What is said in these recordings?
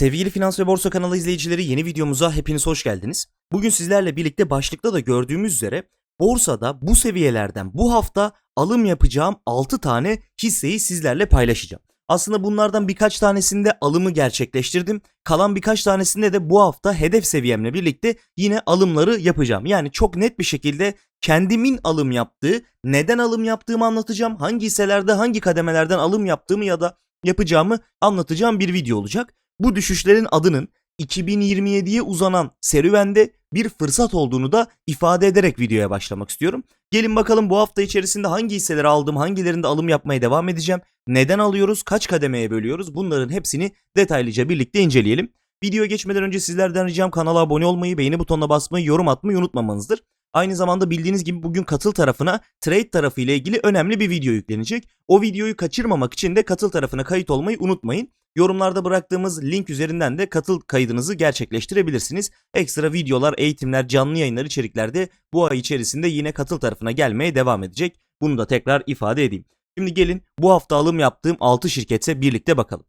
Sevgili Finans ve Borsa kanalı izleyicileri yeni videomuza hepiniz hoş geldiniz. Bugün sizlerle birlikte başlıkta da gördüğümüz üzere borsada bu seviyelerden bu hafta alım yapacağım 6 tane hisseyi sizlerle paylaşacağım. Aslında bunlardan birkaç tanesinde alımı gerçekleştirdim. Kalan birkaç tanesinde de bu hafta hedef seviyemle birlikte yine alımları yapacağım. Yani çok net bir şekilde kendimin alım yaptığı, neden alım yaptığımı anlatacağım. Hangi hisselerde hangi kademelerden alım yaptığımı ya da yapacağımı anlatacağım bir video olacak. Bu düşüşlerin adının 2027'ye uzanan serüvende bir fırsat olduğunu da ifade ederek videoya başlamak istiyorum. Gelin bakalım bu hafta içerisinde hangi hisseleri aldım, hangilerinde alım yapmaya devam edeceğim, neden alıyoruz, kaç kademeye bölüyoruz bunların hepsini detaylıca birlikte inceleyelim. Videoya geçmeden önce sizlerden ricam kanala abone olmayı, beğeni butonuna basmayı, yorum atmayı unutmamanızdır. Aynı zamanda bildiğiniz gibi bugün katıl tarafına trade tarafı ile ilgili önemli bir video yüklenecek. O videoyu kaçırmamak için de katıl tarafına kayıt olmayı unutmayın. Yorumlarda bıraktığımız link üzerinden de katıl kaydınızı gerçekleştirebilirsiniz. Ekstra videolar, eğitimler, canlı yayınlar içeriklerde bu ay içerisinde yine katıl tarafına gelmeye devam edecek. Bunu da tekrar ifade edeyim. Şimdi gelin bu hafta alım yaptığım 6 şirkete birlikte bakalım.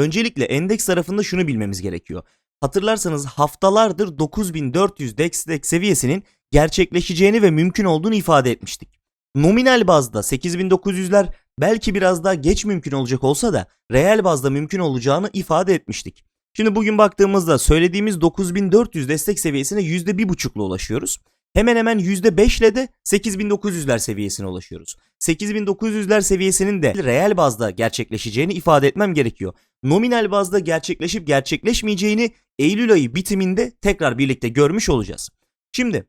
Öncelikle endeks tarafında şunu bilmemiz gerekiyor. Hatırlarsanız haftalardır 9400 DAX seviyesinin gerçekleşeceğini ve mümkün olduğunu ifade etmiştik. Nominal bazda 8900'ler belki biraz daha geç mümkün olacak olsa da reel bazda mümkün olacağını ifade etmiştik. Şimdi bugün baktığımızda söylediğimiz 9400 destek seviyesine %1.5'la ulaşıyoruz. Hemen hemen %5 ile de 8900'ler seviyesine ulaşıyoruz. 8900'ler seviyesinin de reel bazda gerçekleşeceğini ifade etmem gerekiyor. Nominal bazda gerçekleşip gerçekleşmeyeceğini Eylül ayı bitiminde tekrar birlikte görmüş olacağız. Şimdi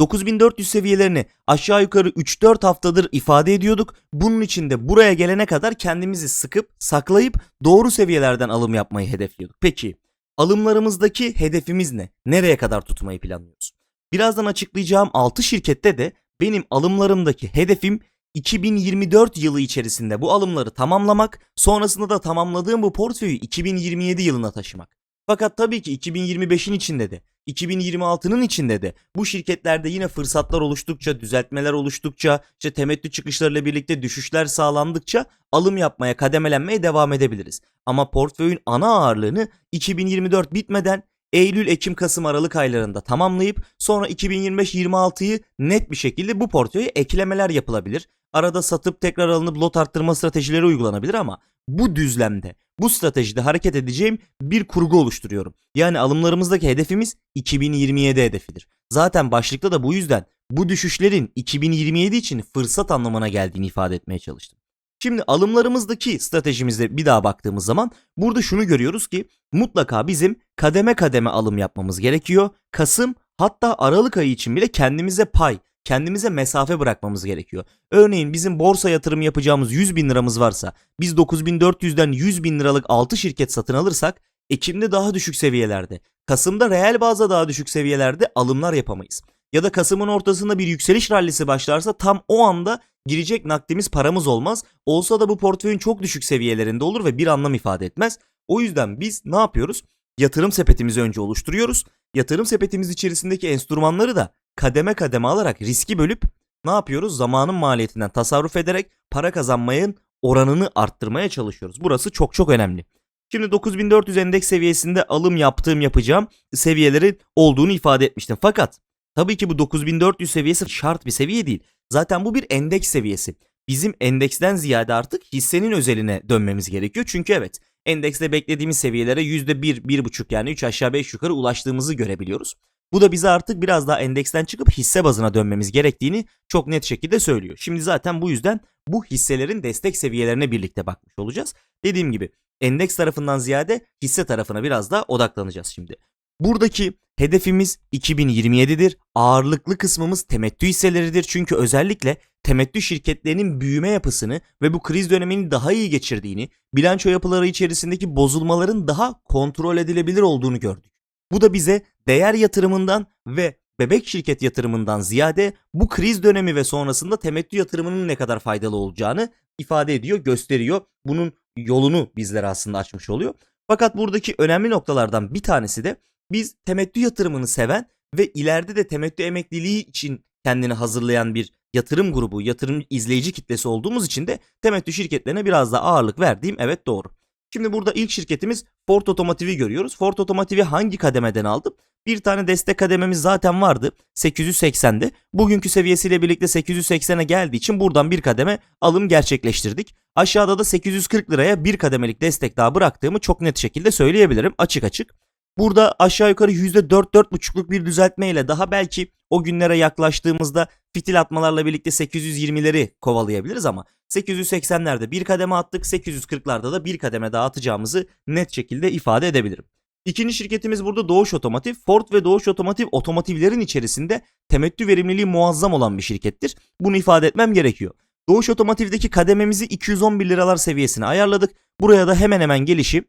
9400 seviyelerini aşağı yukarı 3-4 haftadır ifade ediyorduk. Bunun için de buraya gelene kadar kendimizi sıkıp saklayıp doğru seviyelerden alım yapmayı hedefliyorduk. Peki alımlarımızdaki hedefimiz ne? Nereye kadar tutmayı planlıyoruz? Birazdan açıklayacağım 6 şirkette de benim alımlarımdaki hedefim 2024 yılı içerisinde bu alımları tamamlamak, sonrasında da tamamladığım bu portföyü 2027 yılına taşımak. Fakat tabii ki 2025'in içinde de, 2026'nın içinde de bu şirketlerde yine fırsatlar oluştukça, düzeltmeler oluştukça, işte temettü çıkışlarıyla birlikte düşüşler sağlandıkça alım yapmaya, kademelenmeye devam edebiliriz. Ama portföyün ana ağırlığını 2024 bitmeden Eylül, Ekim, Kasım, Aralık aylarında tamamlayıp sonra 2025-26'yı net bir şekilde bu portföye eklemeler yapılabilir. Arada satıp tekrar alınıp lot arttırma stratejileri uygulanabilir ama bu düzlemde, bu stratejide hareket edeceğim bir kurgu oluşturuyorum. Yani alımlarımızdaki hedefimiz 2027 hedefidir. Zaten başlıkta da bu yüzden bu düşüşlerin 2027 için fırsat anlamına geldiğini ifade etmeye çalıştım. Şimdi alımlarımızdaki stratejimize bir daha baktığımız zaman burada şunu görüyoruz ki mutlaka bizim kademe kademe alım yapmamız gerekiyor. Kasım hatta Aralık ayı için bile kendimize pay, kendimize mesafe bırakmamız gerekiyor. Örneğin bizim borsa yatırım yapacağımız 100 bin liramız varsa biz 9400'den 100 bin liralık 6 şirket satın alırsak Ekim'de daha düşük seviyelerde, Kasım'da reel bazda daha düşük seviyelerde alımlar yapamayız. Ya da Kasım'ın ortasında bir yükseliş rallisi başlarsa tam o anda girecek nakdimiz paramız olmaz. Olsa da bu portföyün çok düşük seviyelerinde olur ve bir anlam ifade etmez. O yüzden biz ne yapıyoruz? Yatırım sepetimizi önce oluşturuyoruz. Yatırım sepetimiz içerisindeki enstrümanları da kademe kademe alarak riski bölüp ne yapıyoruz? Zamanın maliyetinden tasarruf ederek para kazanmayın oranını arttırmaya çalışıyoruz. Burası çok çok önemli. Şimdi 9400 endeks seviyesinde alım yaptığım yapacağım seviyeleri olduğunu ifade etmiştim. Fakat tabii ki bu 9400 seviyesi şart bir seviye değil. Zaten bu bir endeks seviyesi. Bizim endeksten ziyade artık hissenin özeline dönmemiz gerekiyor. Çünkü evet endekste beklediğimiz seviyelere %1, 1,5 yani 3 aşağı 5 yukarı ulaştığımızı görebiliyoruz. Bu da bize artık biraz daha endeksten çıkıp hisse bazına dönmemiz gerektiğini çok net şekilde söylüyor. Şimdi zaten bu yüzden bu hisselerin destek seviyelerine birlikte bakmış olacağız. Dediğim gibi endeks tarafından ziyade hisse tarafına biraz daha odaklanacağız şimdi. Buradaki hedefimiz 2027'dir. Ağırlıklı kısmımız temettü hisseleridir. Çünkü özellikle temettü şirketlerinin büyüme yapısını ve bu kriz dönemini daha iyi geçirdiğini, bilanço yapıları içerisindeki bozulmaların daha kontrol edilebilir olduğunu gördük. Bu da bize değer yatırımından ve bebek şirket yatırımından ziyade bu kriz dönemi ve sonrasında temettü yatırımının ne kadar faydalı olacağını ifade ediyor, gösteriyor. Bunun yolunu bizlere aslında açmış oluyor. Fakat buradaki önemli noktalardan bir tanesi de biz temettü yatırımını seven ve ileride de temettü emekliliği için kendini hazırlayan bir yatırım grubu, yatırım izleyici kitlesi olduğumuz için de temettü şirketlerine biraz da ağırlık verdiğim evet doğru. Şimdi burada ilk şirketimiz Ford Otomotiv'i görüyoruz. Ford Otomotiv'i hangi kademeden aldım? Bir tane destek kadememiz zaten vardı 880'de. Bugünkü seviyesiyle birlikte 880'e geldiği için buradan bir kademe alım gerçekleştirdik. Aşağıda da 840 liraya bir kademelik destek daha bıraktığımı çok net şekilde söyleyebilirim açık açık. Burada aşağı yukarı %4-4,5'luk bir düzeltmeyle daha belki o günlere yaklaştığımızda fitil atmalarla birlikte 820'leri kovalayabiliriz ama 880'lerde bir kademe attık 840'larda da bir kademe daha atacağımızı net şekilde ifade edebilirim. İkinci şirketimiz burada Doğuş Otomotiv. Ford ve Doğuş Otomotiv otomotivlerin içerisinde temettü verimliliği muazzam olan bir şirkettir. Bunu ifade etmem gerekiyor. Doğuş Otomotiv'deki kadememizi 211 liralar seviyesine ayarladık. Buraya da hemen hemen gelişi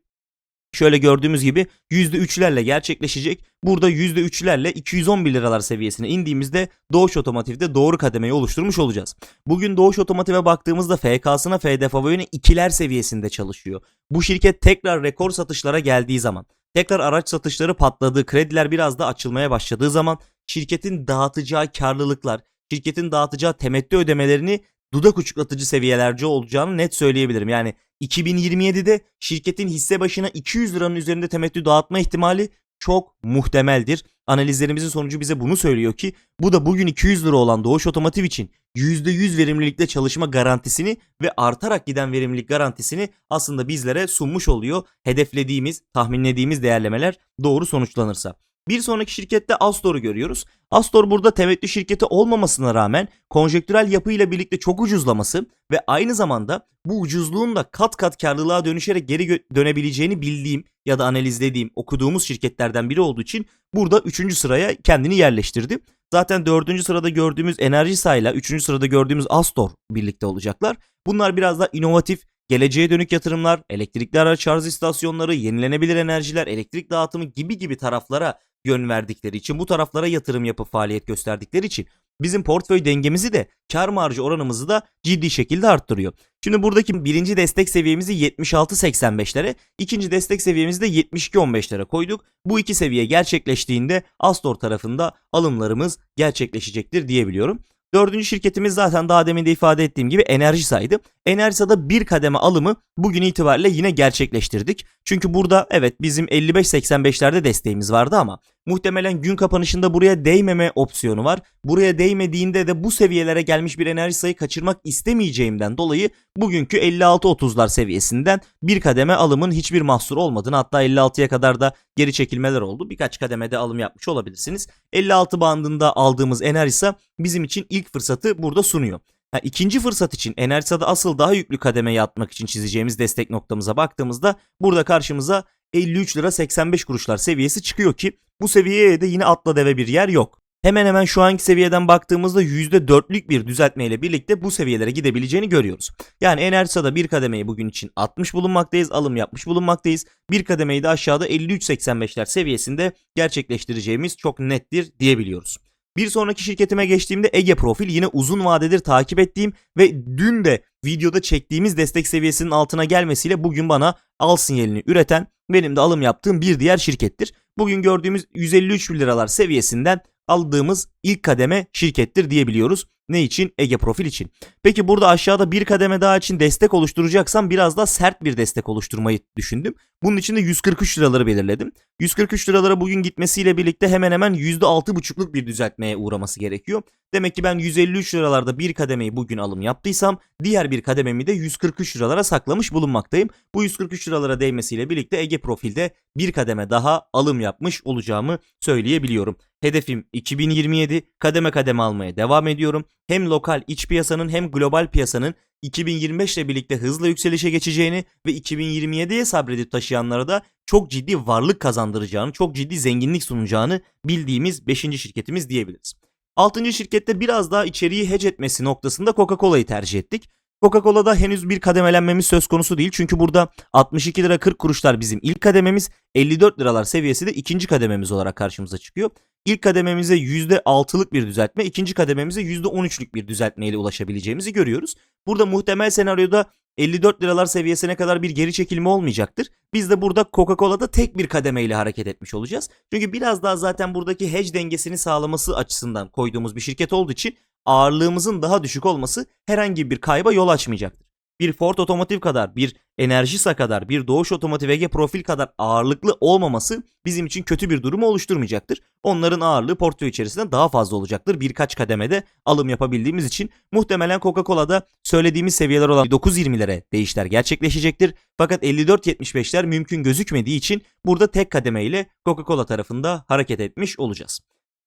şöyle gördüğümüz gibi %3'lerle gerçekleşecek. Burada %3'lerle 211 liralar seviyesine indiğimizde Doğuş Otomotiv'de doğru kademeyi oluşturmuş olacağız. Bugün Doğuş Otomotiv'e baktığımızda FK'sına FDFA yöne ikiler seviyesinde çalışıyor. Bu şirket tekrar rekor satışlara geldiği zaman, tekrar araç satışları patladığı, krediler biraz da açılmaya başladığı zaman şirketin dağıtacağı karlılıklar, şirketin dağıtacağı temettü ödemelerini dudak uçuklatıcı seviyelerce olacağını net söyleyebilirim. Yani 2027'de şirketin hisse başına 200 liranın üzerinde temettü dağıtma ihtimali çok muhtemeldir. Analizlerimizin sonucu bize bunu söylüyor ki bu da bugün 200 lira olan Doğuş Otomotiv için %100 verimlilikte çalışma garantisini ve artarak giden verimlilik garantisini aslında bizlere sunmuş oluyor. Hedeflediğimiz, tahminlediğimiz değerlemeler doğru sonuçlanırsa. Bir sonraki şirkette Astor'u görüyoruz. Astor burada temettü şirketi olmamasına rağmen konjektürel yapıyla birlikte çok ucuzlaması ve aynı zamanda bu ucuzluğun da kat kat karlılığa dönüşerek geri dönebileceğini bildiğim ya da analizlediğim, okuduğumuz şirketlerden biri olduğu için burada 3. sıraya kendini yerleştirdi. Zaten 4. sırada gördüğümüz Enerjisa ile 3. sırada gördüğümüz Astor birlikte olacaklar. Bunlar biraz daha inovatif, geleceğe dönük yatırımlar, elektrikli araç şarj istasyonları, yenilenebilir enerjiler, elektrik dağıtımı gibi gibi taraflara yön verdikleri için, bu taraflara yatırım yapıp faaliyet gösterdikleri için bizim portföy dengemizi de kar marjı oranımızı da ciddi şekilde arttırıyor. Şimdi buradaki birinci destek seviyemizi 76.85'lere, ikinci destek seviyemizi de 72.15'lere koyduk. Bu iki seviye gerçekleştiğinde Astor tarafında alımlarımız gerçekleşecektir diyebiliyorum. Dördüncü şirketimiz zaten daha demin de ifade ettiğim gibi Enerjisa'ydı. Enerjisa'da bir kademe alımı bugün itibariyle yine gerçekleştirdik. Çünkü burada evet bizim 55-85'lerde desteğimiz vardı ama muhtemelen gün kapanışında buraya değmeme opsiyonu var. Buraya değmediğinde de bu seviyelere gelmiş bir Enerjisa'yı kaçırmak istemeyeceğimden dolayı bugünkü 56-30'lar seviyesinden bir kademe alımın hiçbir mahsur olmadığını hatta 56'ya kadar da geri çekilmeler oldu. Birkaç kademede alım yapmış olabilirsiniz. 56 bandında aldığımız Enerjisa bizim için ilk fırsatı burada sunuyor. Ha, ikinci fırsat için Enerjisa'da asıl daha yüklü kademeye atmak için çizeceğimiz destek noktamıza baktığımızda burada karşımıza 53 lira 85 kuruşlar seviyesi çıkıyor ki bu seviyeye de yine atla deve bir yer yok. Hemen hemen şu anki seviyeden baktığımızda %4'lük bir düzeltmeyle birlikte bu seviyelere gidebileceğini görüyoruz. Yani Enerjisa'da bir kademeyi bugün için atmış bulunmaktayız, alım yapmış bulunmaktayız. Bir kademeyi de aşağıda 53.85'ler seviyesinde gerçekleştireceğimiz çok nettir diyebiliyoruz. Bir sonraki şirketime geçtiğimde Ege Profil yine uzun vadedir takip ettiğim ve dün de videoda çektiğimiz destek seviyesinin altına gelmesiyle bugün bana al sinyalini üreten benim de alım yaptığım bir diğer şirkettir. Bugün gördüğümüz 153 liralar seviyesinden aldığımız ilk kademe şirkettir diyebiliyoruz. Ne için? Ege Profil için. Peki burada aşağıda bir kademe daha için destek oluşturacaksam biraz daha sert bir destek oluşturmayı düşündüm. Bunun için de 143 liraları belirledim. 143 liralara bugün gitmesiyle birlikte hemen hemen %6,5'luk bir düzeltmeye uğraması gerekiyor. Demek ki ben 153 liralarda bir kademeyi bugün alım yaptıysam diğer bir kadememi de 143 liralara saklamış bulunmaktayım. Bu 143 liralara değmesiyle birlikte Ege Profil'de bir kademe daha alım yapmış olacağımı söyleyebiliyorum. Hedefim 2027 kademe kademe almaya devam ediyorum. Hem lokal iç piyasanın hem global piyasanın 2025 ile birlikte hızla yükselişe geçeceğini ve 2027'ye sabredip taşıyanlara da çok ciddi varlık kazandıracağını, çok ciddi zenginlik sunacağını bildiğimiz 5. şirketimiz diyebiliriz. Altıncı şirkette biraz daha içeriği hedge etmesi noktasında Coca-Cola'yı tercih ettik. Coca-Cola'da henüz bir kademelenmemiz söz konusu değil. Çünkü burada 62 lira 40 kuruşlar bizim ilk kadememiz. 54 liralar seviyesi de ikinci kadememiz olarak karşımıza çıkıyor. İlk kadememize %6'lık bir düzeltme, ikinci kadememize %13'lük bir düzeltme ile ulaşabileceğimizi görüyoruz. Burada muhtemel senaryoda 54 liralar seviyesine kadar bir geri çekilme olmayacaktır. Biz de burada Coca-Cola'da tek bir kademe ile hareket etmiş olacağız. Çünkü biraz daha zaten buradaki hedge dengesini sağlaması açısından koyduğumuz bir şirket olduğu için ağırlığımızın daha düşük olması herhangi bir kayba yol açmayacaktır. Bir Ford Otomotiv kadar, bir Enerjisa kadar, bir Doğuş Otomotiv Ege Profil kadar ağırlıklı olmaması bizim için kötü bir durumu oluşturmayacaktır. Onların ağırlığı portföy içerisinde daha fazla olacaktır. Birkaç kademede alım yapabildiğimiz için muhtemelen Coca-Cola'da söylediğimiz seviyeler olan 9.20'lere değişler gerçekleşecektir. Fakat 54.75'ler mümkün gözükmediği için burada tek kademe ile Coca-Cola tarafında hareket etmiş olacağız.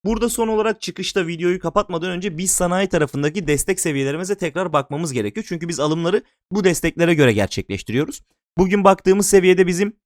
Burada son olarak çıkışta videoyu kapatmadan önce biz sanayi tarafındaki destek seviyelerimize tekrar bakmamız gerekiyor. Çünkü biz alımları bu desteklere göre gerçekleştiriyoruz. Bugün baktığımız seviyede bizim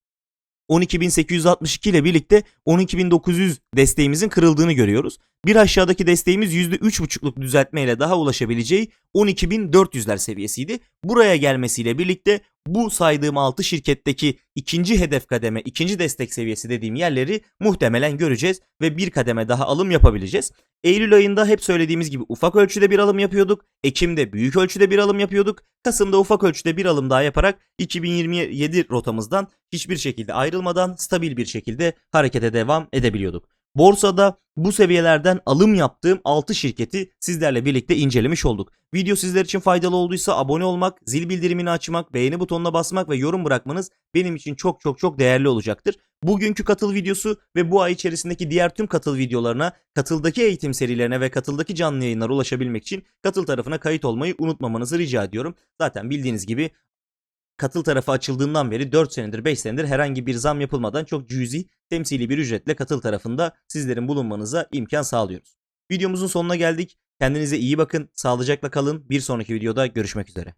12.862 ile birlikte 12.900 desteğimizin kırıldığını görüyoruz. Bir aşağıdaki desteğimiz %3.5'luk düzeltmeyle daha ulaşabileceği 12.400'ler seviyesiydi. Buraya gelmesiyle birlikte bu saydığım 6 şirketteki ikinci hedef kademe, ikinci destek seviyesi dediğim yerleri muhtemelen göreceğiz ve bir kademe daha alım yapabileceğiz. Eylül ayında hep söylediğimiz gibi ufak ölçüde bir alım yapıyorduk. Ekim'de büyük ölçüde bir alım yapıyorduk. Kasım'da ufak ölçüde bir alım daha yaparak 2027 rotamızdan hiçbir şekilde ayrılmadan stabil bir şekilde harekete devam edebiliyorduk. Borsada bu seviyelerden alım yaptığım 6 şirketi sizlerle birlikte incelemiş olduk. Video sizler için faydalı olduysa abone olmak, zil bildirimini açmak, beğeni butonuna basmak ve yorum bırakmanız benim için çok çok çok değerli olacaktır. Bugünkü katıl videosu ve bu ay içerisindeki diğer tüm katıl videolarına, katıldaki eğitim serilerine ve katıldaki canlı yayınlara ulaşabilmek için katıl tarafına kayıt olmayı unutmamanızı rica ediyorum. Zaten bildiğiniz gibi katıl tarafı açıldığından beri 4 senedir 5 senedir herhangi bir zam yapılmadan çok cüzi temsili bir ücretle katıl tarafında sizlerin bulunmanıza imkan sağlıyoruz. Videomuzun sonuna geldik. Kendinize iyi bakın, sağlıcakla kalın. Bir sonraki videoda görüşmek üzere.